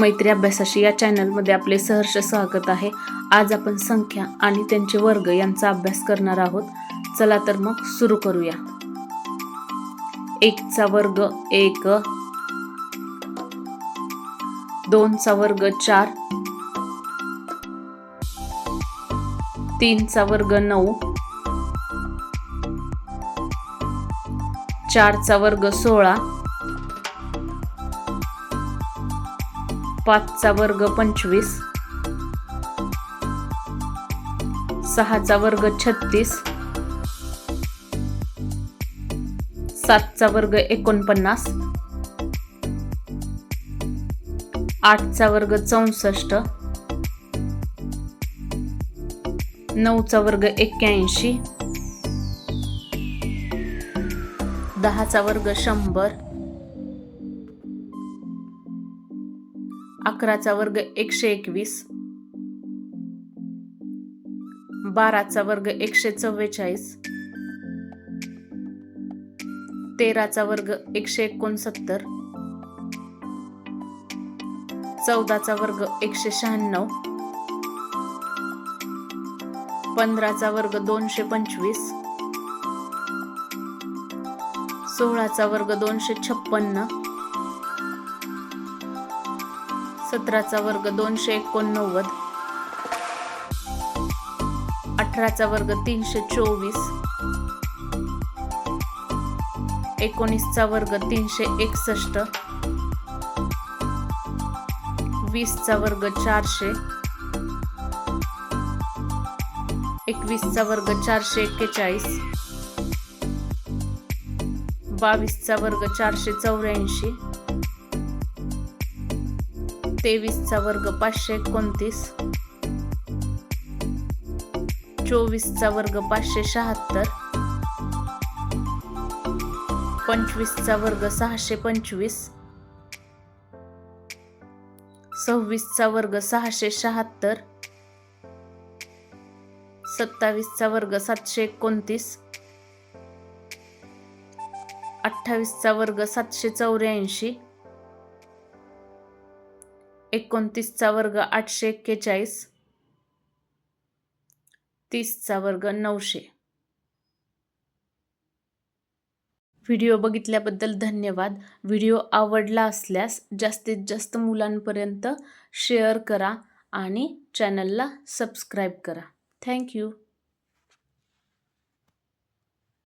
मैत्री अभ्यासाशी या चॅनलमध्ये आपले सहर्ष स्वागत आहे. आज आपण संख्या आणि त्यांचे वर्ग यांचा अभ्यास करणार आहोत. चला तर मग सुरू करूया. एकचा वर्ग एक. दोनचा वर्ग चार. तीनचा वर्ग नऊ. चारचा वर्ग सोळा. पाचचा वर्ग पंचवीस. सहाचा वर्ग छत्तीस. सातचा वर्ग एकोणपन्नास. आठचा वर्ग चौसष्ट. नऊचा वर्ग एक्क्याऐंशी. दहाचा वर्ग शंभर. अकराचा वर्ग एकशे एकवीस. बाराचा वर्ग एकशे चव्वेचाळीस. तेराचा वर्ग एकशे एकोणसत्तर. चौदाचा वर्ग एकशे शहाण्णव. पंधराचा वर्ग दोनशे पंचवीस. सोळाचा वर्ग दोनशे छप्पन्न. सतराचा वर्ग दोनशे एकोणनव्वद. अठराचा वर्ग तीनशे चोवीस. एकोणीसचा वर्ग तीनशे एकसष्ट. वीसचा वर्ग चारशे. एकवीसचा वर्ग चारशे एक्केचाळीस. बावीसचा वर्ग चारशे चौऱ्याऐंशी. तेवीसचा वर्ग पाचशे एकोणतीस. चोवीसचा वर्ग पाचशे शहात्तर. पंचवीसचा वर्ग सहाशे पंचवीस. सव्वीसचा वर्ग सहाशे शहात्तर. सत्तावीसचा वर्ग सातशे एकोणतीस. अठ्ठावीसचा वर्ग सातशे चौऱ्याऐंशी. एकोणतीसचा वर्ग आठशे एक्केचाळीस. तीसचा वर्ग नऊशे. व्हिडिओ बघितल्याबद्दल धन्यवाद. व्हिडिओ आवडला असल्यास जास्तीत जास्त मुलांपर्यंत शेअर करा आणि चॅनलला सबस्क्राईब करा. थँक्यू